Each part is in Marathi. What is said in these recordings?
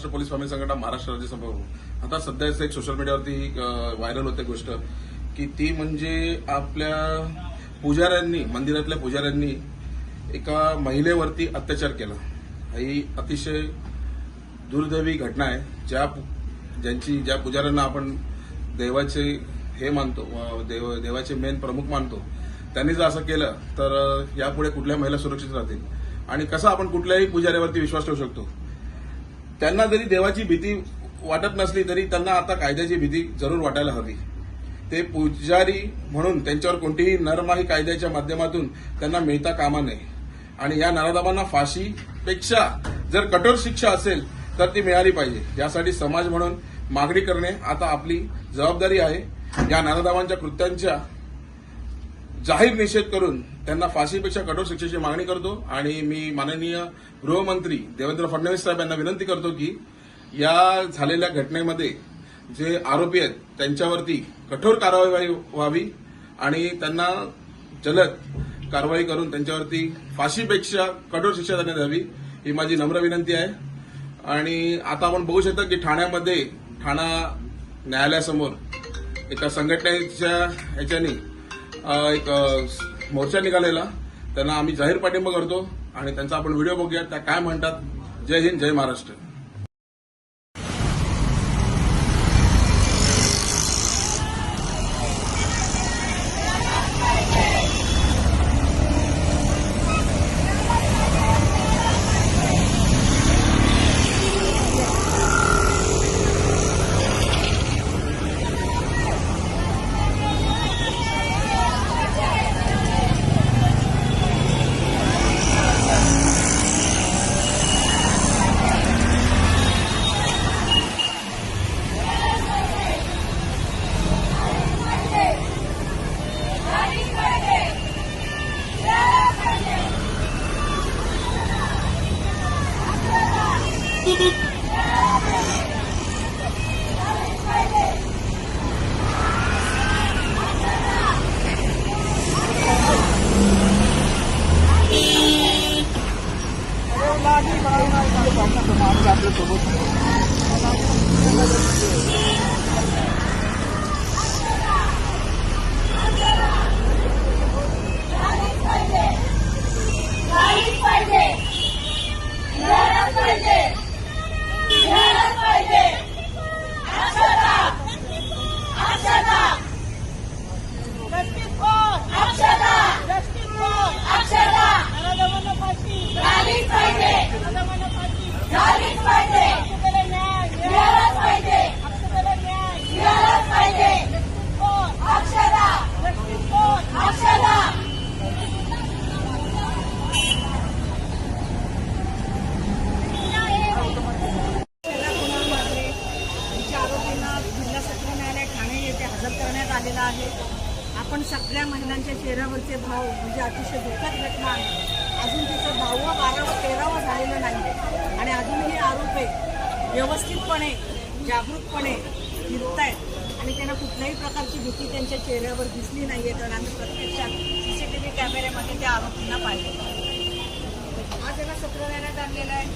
महाराष्ट्र पोलीस स्वामी संघटना महाराष्ट्र राज्य सभाप्रमुख आता सध्याच एक सोशल मीडियावरती व्हायरल होते गोष्ट की ती म्हणजे आपल्या पुजाऱ्यांनी मंदिरातल्या पुजाऱ्यांनी एका महिलेवरती अत्याचार केला. ही अतिशय दुर्दैवी घटना आहे. ज्या ज्यांची ज्या पुजाऱ्यांना आपण देवाचे हे मानतो देव देवाचे मेन प्रमुख मानतो त्यांनी जर असं केलं तर यापुढे कुठल्या महिला सुरक्षित राहतील? आणि कसं आपण कुठल्याही पुजाऱ्यावरती विश्वास ठेवू शकतो? त्यांना जरी देवाची भीती वाटत नसली तरी त्यांना आता कायद्याची भीती जरूर वाटायला हवी. ते पुजारी म्हणून त्यांच्यावर कोणतीही नरमाही कायद्याच्या माध्यमातून त्यांना मिळता कामा नये. आणि या नराधाबांना फाशीपेक्षा जर कठोर शिक्षा असेल तर ती मिळाली पाहिजे. यासाठी समाज म्हणून मागणी करणे आता आपली जबाबदारी आहे. या नराधमांच्या कृत्यांच्या जाहीर निषेध करून त्यांना फाशीपेक्षा कठोर शिक्षेची मागणी करतो आणि मी माननीय गृहमंत्री देवेंद्र फडणवीस साहेब यांना विनंती करतो की या झालेल्या घटनेमध्ये जे आरोपी आहेत त्यांच्यावरती कठोर कारवाई व्हावी आणि त्यांना जलद कारवाई करून त्यांच्यावरती फाशीपेक्षा कठोर शिक्षा देण्यात यावी ही माझी नम्र विनंती आहे. आणि आता आपण बघू शकता की ठाण्यामध्ये ठाणा न्यायालयासमोर एका संघटनेच्या ह्याच्यानी एक मोर्चा निघालेला. त्यांना आम्ही जाहीर पाठिंबा करतो आणि त्यांचा आपण व्हिडिओ बघूया त्या काय म्हणतात. जय हिंद जय महाराष्ट्र झालीच पाहिजे मिळालंच पाहिजे मिळालंच पाहिजे अक्षता अक्षता अक्षता अक्षता झालीच पाहिजे झालीच पाहिजे मिळालंच पाहिजे मिळालंच पाहिजे अक्षता अक्षता तिच्या आरोपींना जिल्हा सत्र न्यायालय ठाणे येथे हजर करण्यात आलेला आहे. आपण सगळ्या महिलांच्या चेहऱ्यावरचे भाव म्हणजे अतिशय धोक्यात घटना आहे. अजून तिचं दहावं बारावं तेरावं झालेलं नाही आहे आणि अजूनही आरोपे व्यवस्थितपणे जागरूकपणे फिरतायत. आणि त्यांना कुठल्याही प्रकारची भीती त्यांच्या चेहऱ्यावर दिसली नाही आहे तर आम्ही प्रत्यक्षात सी सी टी व्ही कॅमेऱ्यामध्ये त्या आरोपींना पाहिलं. आज त्यांना सत्र देण्यात आणलेलं आहे.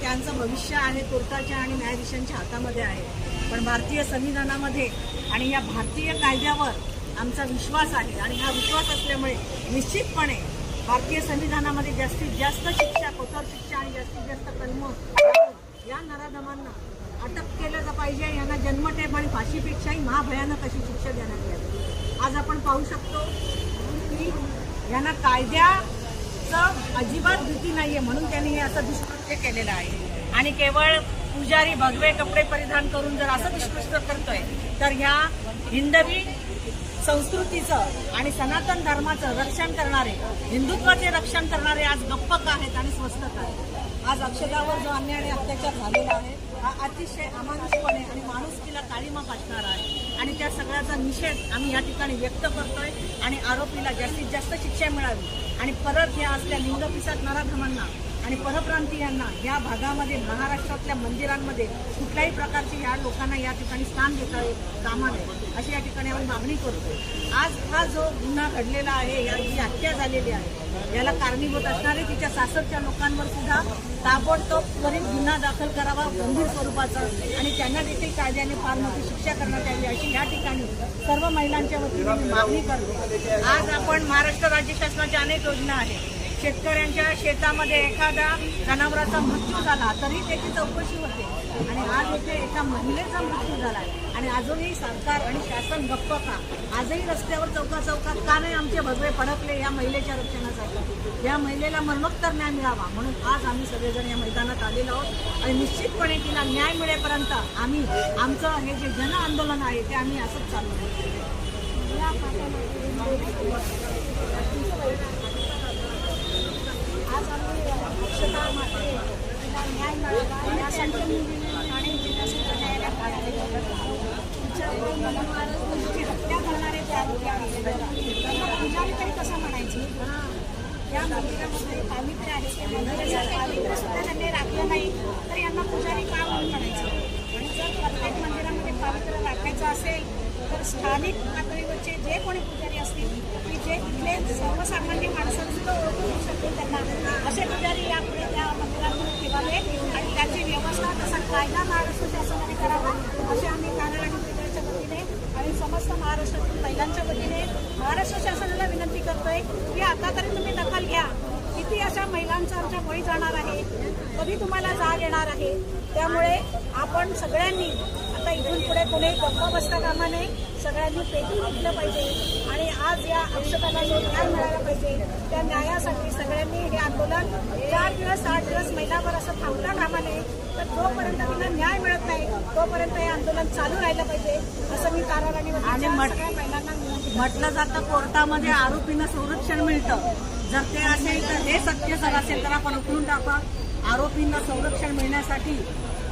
त्यांचं भविष्य आहे कोर्टाच्या आणि न्यायाधीशांच्या हातामध्ये आहे. पण भारतीय संविधानामध्ये आणि या भारतीय कायद्यावर आमचा विश्वास आहे. आणि हा विश्वास असल्यामुळे निश्चितपणे भारतीय संविधानामध्ये जास्तीत जास्त शिक्षा कठोर शिक्षा आणि जास्तीत जास्त कलम या नराधमांना अटक केलं पाहिजे. यांना जन्मठेप आणि फाशीपेक्षाही महाभयानक अशी शिक्षा देण्यात यावी. आज आपण पाहू शकतो की यांना कायद्याचं अजिबात भीती नाही आहे म्हणून त्यांनी हे असं दुष्कृत्य केलेलं आहे. आणि केवळ पुजारी भगवे कपडे परिधान करून जर असं निष्कृष्ट करतोय तर ह्या हिंदवी संस्कृतीचं आणि सनातन धर्माचं रक्षण करणारे हिंदुत्वाचे रक्षण करणारे आज गप्प का आहेत आणि स्वस्त का आहेत. आज अक्षरावर जो अन्याय आणि अत्याचार झालेला आहे हा अतिशय अमानुषपणे आणि माणुसकीला काळीमा पाठणारा आहे. आणि त्या सगळ्याचा निषेध आम्ही या ठिकाणी व्यक्त करतोय आणि आरोपीला जास्तीत जास्त शिक्षा मिळावी. आणि परत या असल्या लिंगपिसात नराधमांना आणि परप्रांतीयांना या भागामध्ये महाराष्ट्रातल्या मंदिरांमध्ये कुठल्याही प्रकारचे या लोकांना या ठिकाणी स्थान देता कामा नये अशी या ठिकाणी आपण मागणी करतो आज हा जो गुन्हा घडलेला आहे या जी हत्या झालेली आहे याला कारणीभूत असणारे तिच्या सासरच्या लोकांवर सुद्धा ताबडतोब त्वरित गुन्हा दाखल करावा गंभीर स्वरूपाचा. आणि त्यांना देखील कायद्याने फार मोठी शिक्षा करण्यात यावी अशी या ठिकाणी सर्व महिलांच्या वतीने मागणी करतो आज आपण महाराष्ट्र राज्य शासनाच्या अनेक योजना आहेत. शेतकऱ्यांच्या शेतामध्ये एखादा जनावराचा मृत्यू झाला तरी त्याची चौकशी होते. आणि आज इथे एका महिलेचा मृत्यू झाला आहे. आणि अजूनही सरकार आणि शासन गप्प का आजही रस्त्यावर चौका चौकात का नाही आमचे भगवे पडकले या महिलेच्या रक्षणासाठी? या महिलेला मरणोत्तर न्याय मिळावा. म्हणून आज आम्ही सगळेजण या मैदानात आलेलो आहोत. आणि निश्चितपणे तिला न्याय मिळेपर्यंत आम्ही आमचं हे जे जन आंदोलन आहे ते आम्ही असंच चालू आज आम्ही अक्षता मात्रे तिला न्याय मिळावा यासाठी मी ठाणे जिल्हा सत्र न्यायालयात आलेलो आहोत. तिच्यावर हत्या करणारे ते आरोपी तरी कसं म्हणायचे? या मंदिरामध्ये पावित्र्य आहे. त्या मंदिराचं पावित्र्य सुद्धा त्यांनी राखलं नाही तर यांना पुजारी का म्हणून म्हणायचं? आणि जर प्रत्येक मंदिरामध्ये पावित्र्य राखायचं असेल तर स्थानिक पातळीवरचे जे कोणी पुजारी असतील की जे इथले सर्वसामान्य माणसं सुद्धा ओळखू शकतील त्यांना असे पुजारी यापुढे त्या मंदिरामध्ये ठेवावे आणि त्याची व्यवस्था तसा कायदा महाराष्ट्र शासनाने करावा असे आम्ही कानड आणि पुजारीच्या वतीने आणि समस्त महाराष्ट्रातील महिलांच्या वतीने महाराष्ट्र शासनाला विनंती करतोय की आतापर्यंत तरी तुम्ही दखल घ्या. किती अशा महिलांचा आमच्या बळी जाणार आहे कधी तुम्हाला जाग येणार आहे त्यामुळे आपण सगळ्यांनी आता इथून पुढे कोणी गप्प बसता कामा नये. सगळ्यांनी पेटून उठलं पाहिजे. आणि आज या अक्षताला जो न्याय मिळाला पाहिजे त्या न्यायासाठी सगळ्यांनी हे आंदोलन चार दिवस आठ दिवस महिनाभर असं थांबता कामा नये. तर जोपर्यंत त्यांना न्याय मिळत नाही तोपर्यंत हे आंदोलन चालू राहिलं पाहिजे असं मी कारार आणि महिलांना. म्हटलं जातं कोर्टामध्ये आरोपींना संरक्षण मिळतं. जर ते असेल तर हे सत्य जर असेल तर आपण उकळून टाका. आरोपींना संरक्षण मिळण्यासाठी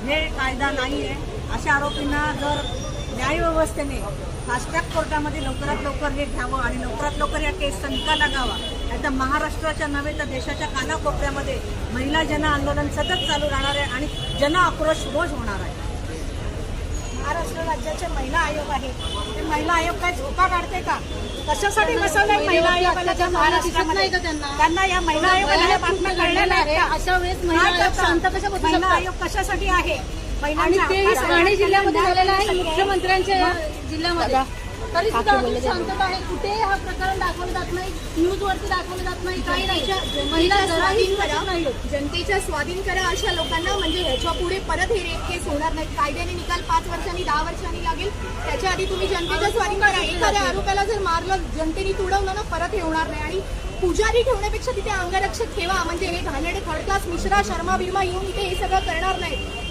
हे कायदा नाहीये. अशा आरोपींना जर न्यायव्यवस्थेने फास्ट्रॅक कोर्टामध्ये लवकरात लवकर हे घ्यावं आणि लवकरात लवकर या केसचा निकाल लागावा नाही तर महाराष्ट्राच्या नव्हे तर देशाच्या कानाकोपऱ्यामध्ये महिला जन आंदोलन सतत चालू राहणार आहे आणि जन आक्रोश रोज होणार आहे. महाराष्ट्र राज्याचे महिला आयोग आहे. ते महिला आयोग काय झोपा काढते का? कशासाठी बसवलंय महिला आयोगाला महाराष्ट्रामध्ये? त्यांना? या महिला आयोगाला बातम्या कळल्या? अशा वेळेस महिला? आयोग कशासाठी आहे? आणि ठाणे जिल्ह्यामध्ये झालेलं आहे मुख्यमंत्र्यांच्या जिल्ह्यामध्ये. तरी सुद्धा अजून शांतता आहे. कुठे हा प्रकरण दाखवलं जात नाही न्यूज वरती दाखवलं जात नाही. काही नाही. महिला जराही सुरक्षित नाही जनतेच्या स्वाधीन करा अशा लोकांना म्हणजे ह्याच्या पुढे परत हे रेप केस होणार नाही. कायद्याने निकाल पाच वर्षांनी दहा वर्षांनी लागेल. त्याच्या आधी तुम्ही जनतेच्या स्वाधीन करा. एखाद्या आरोपाला जर मारलं जनतेने तुडवलं ना परत हे होणार नाही. आणि पुजारी ठेवण्यापेक्षा तिथे अंगरक्षक ठेवा. म्हणजे हे घाणेडे थर्ड क्लास मिश्रा शर्मा बिर्मा येऊन इथे हे सगळं करणार नाही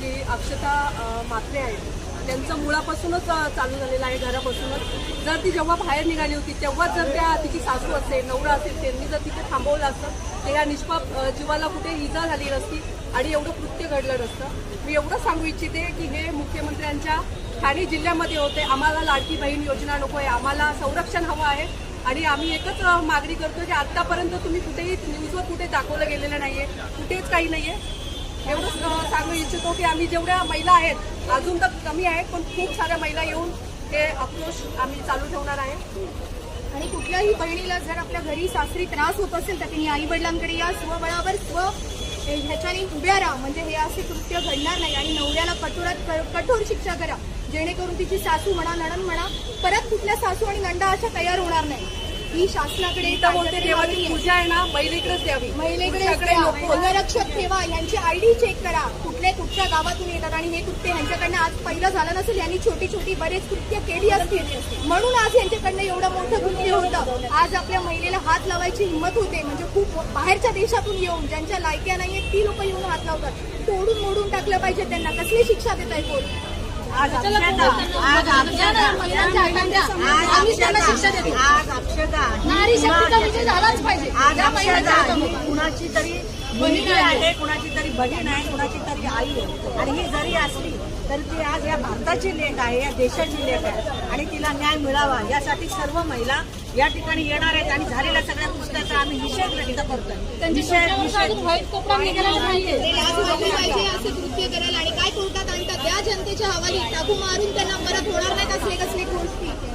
जे अक्षता मात्रे आहेत. त्यांचं मुळापासूनच चालू झालेलं आहे घरापासूनच. जर ती जेव्हा बाहेर निघाली होती तेव्हाच जर त्या तिची सासू असेल नवरा असेल त्यांनी जर तिथे थांबवलं असतं तर या निष्पाप जीवाला कुठे इजा झाली नसती आणि एवढं कृत्य घडलं नसतं. मी एवढं सांगू इच्छिते की हे मुख्यमंत्र्यांच्या ठाणे जिल्ह्यामध्ये होते. आम्हाला लाडकी बहीण योजना नको आहे. आम्हाला संरक्षण हवं आहे. आणि आम्ही एकच मागणी करतो की आत्तापर्यंत तुम्ही कुठेही न्यूजवर कुठे दाखवलं गेलेलं नाही आहे कुठेच काही नाही आहे एवढंच सांगू इच्छितो की आम्ही जेवढ्या महिला आहेत अजून तर कमी आहेत पण खूप साऱ्या महिला येऊन हे आक्रोश आम्ही चालू ठेवणार आहे. आणि कुठल्याही बहिणीला जर आपल्या घरी सासरी त्रास होत असेल तर तिने आई वडिलांकडे या स्वबळावर स्व ह्याच्याने उभ्या राहा. म्हणजे हे असे कृत्य घडणार नाही. आणि नवऱ्याला कठोरात कठोर शिक्षा करा. जेणेकरून तिची सासू म्हणा नणन म्हणा परत कुठल्या सासू आणि नंडा अशा तयार होणार नाही. ही शासनाकडे बोलते देवाची. पूजा आहे ना महिलेकडेच द्यावी. महिलेकडे. अंगरक्षक ठेवा. यांची आयडी चेक करा. कुठले कुठच्या गावातून येतात आणि हे कृत्य यांच्याकडनं आज पहिलं झालं नसेल यांनी छोटी छोटी बरेच कृत्य केली असतील. म्हणून आज यांच्याकडनं एवढं मोठं कृत्य होतं. आज आपल्या महिलेला हात लावायची हिंमत होते. म्हणजे खूप बाहेरच्या देशातून येऊन ज्यांच्या लायक्या नाहीये ती लोक येऊन हात लावतात. तोडून मोडून टाकलं पाहिजे त्यांना. कसली शिक्षा देत आहे कोण? आज अक्षता. आज अक्षता. महिलांच्या हातांच्या आज आम्ही त्यांना शिक्षा देतो. आज अक्षता. नारी शक्तीचा कुणा- विजय झालाच पाहिजे. आज या अक्षता. महिलांच्या ही कुणाची तरी मुलगी आहे. कुणाची तरी बहीण आहे कुणाची तरी आई आहे. आणि ही जरी असली तरी ती आज या भारताची लेख आहे या देशाची लेख आहे. आणि तिला न्याय मिळावा. यासाठी सर्व महिला या ठिकाणी येणार आहेत. आणि झालेल्या सगळ्या गोष्टीचा आम्ही निषेध व्यक्त करतोय. निषेध पाहिजे. असे कृत्य करायला. आणि काय कोर्टात त्या जनतेच्या हवाली टाकू मारून त्यांना परत होणार नाहीत असले कसले गोष्टी